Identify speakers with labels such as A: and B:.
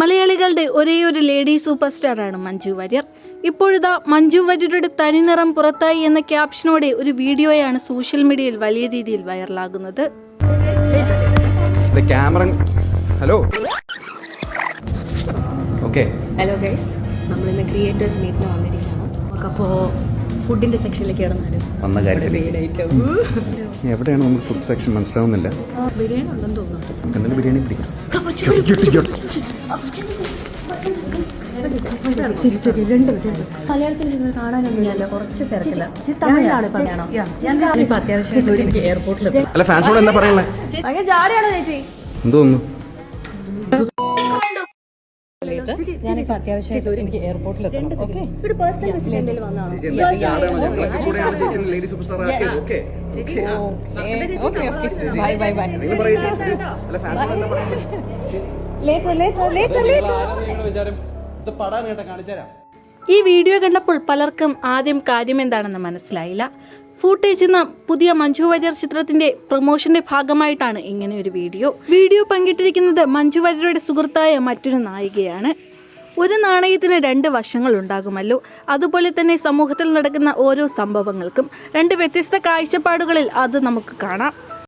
A: മലയാളികളുടെ ഒരേയൊരു lady super സ്റ്റാറാണ് മഞ്ജു വാര്യർ. ഇപ്പോഴിതാ മഞ്ജു വാര്യരുടെ തനിനിറം പുറത്തായി എന്ന ക്യാപ്ഷനോടെ ഒരു വീഡിയോയാണ് സോഷ്യൽ മീഡിയയിൽ വലിയ രീതിയിൽ വൈറലാകുന്നത്.
B: ഫുഡിന്റെ ഹലോ ഓക്കെ
C: ഹലോ ഗൈസ് നമ്മളിന്ന് ക്രിയേറ്റേഴ്സ് മീറ്റിന് വന്നിരിക്കുകയാണ്. നമുക്കപ്പോൾ ഫുഡിന്റെ സെക്ഷനിലേക്ക്
B: വന്ന കാര്യത്തിൽ എവിടെയാണ് നമുക്ക് ഫുഡ് സെക്ഷൻ മനസ്സിലാവുന്നില്ല.
C: ബിരിയാണി ഉണ്ടെന്ന് തോന്നുന്നു.
B: ബിരിയാണി പിടിക്കാം.
C: മലയാളത്തിൽ നിങ്ങൾ കാണാനൊന്നുമില്ല കുറച്ച് തിരക്കില്ല അത്യാവശ്യമായിട്ട് എയർപോർട്ടിൽ
B: അല്ല ഫാൻസോട് എന്താ പറയുന്നത്
C: അങ്ങനെ ജാടയാണോ ചേച്ചി
B: എന്തോന്നു
C: ഞാനിപ്പോൾ അത്യാവശ്യമായിട്ട് എനിക്ക് എയർപോർട്ടിൽ ഒരു പേഴ്സണൽ ബസ്സിൽ എന്തെങ്കിലും വന്നാണോ ബൈ ബൈ ബൈ
A: ഈ വീഡിയോ കണ്ടപ്പോൾ പലർക്കും ആദ്യം കാര്യം എന്താണെന്ന് മനസ്സിലായില്ല. ഫൂട്ടേജ് എന്ന പുതിയ മഞ്ജു വാര്യർ ചിത്രത്തിന്റെ പ്രൊമോഷന്റെ ഭാഗമായിട്ടാണ് ഇങ്ങനെ ഒരു വീഡിയോ. വീഡിയോ പങ്കിട്ടിരിക്കുന്നത് മഞ്ജു വാര്യരുടെ സുഹൃത്തായ മറ്റൊരു നായികയാണ്. ഒരു നാണയത്തിന് രണ്ട് വശങ്ങൾ ഉണ്ടാകുമല്ലോ. അതുപോലെ തന്നെ സമൂഹത്തിൽ നടക്കുന്ന ഓരോ സംഭവങ്ങൾക്കും രണ്ട് വ്യത്യസ്ത കാഴ്ചപ്പാടുകളിൽ അത് നമുക്ക് കാണാം.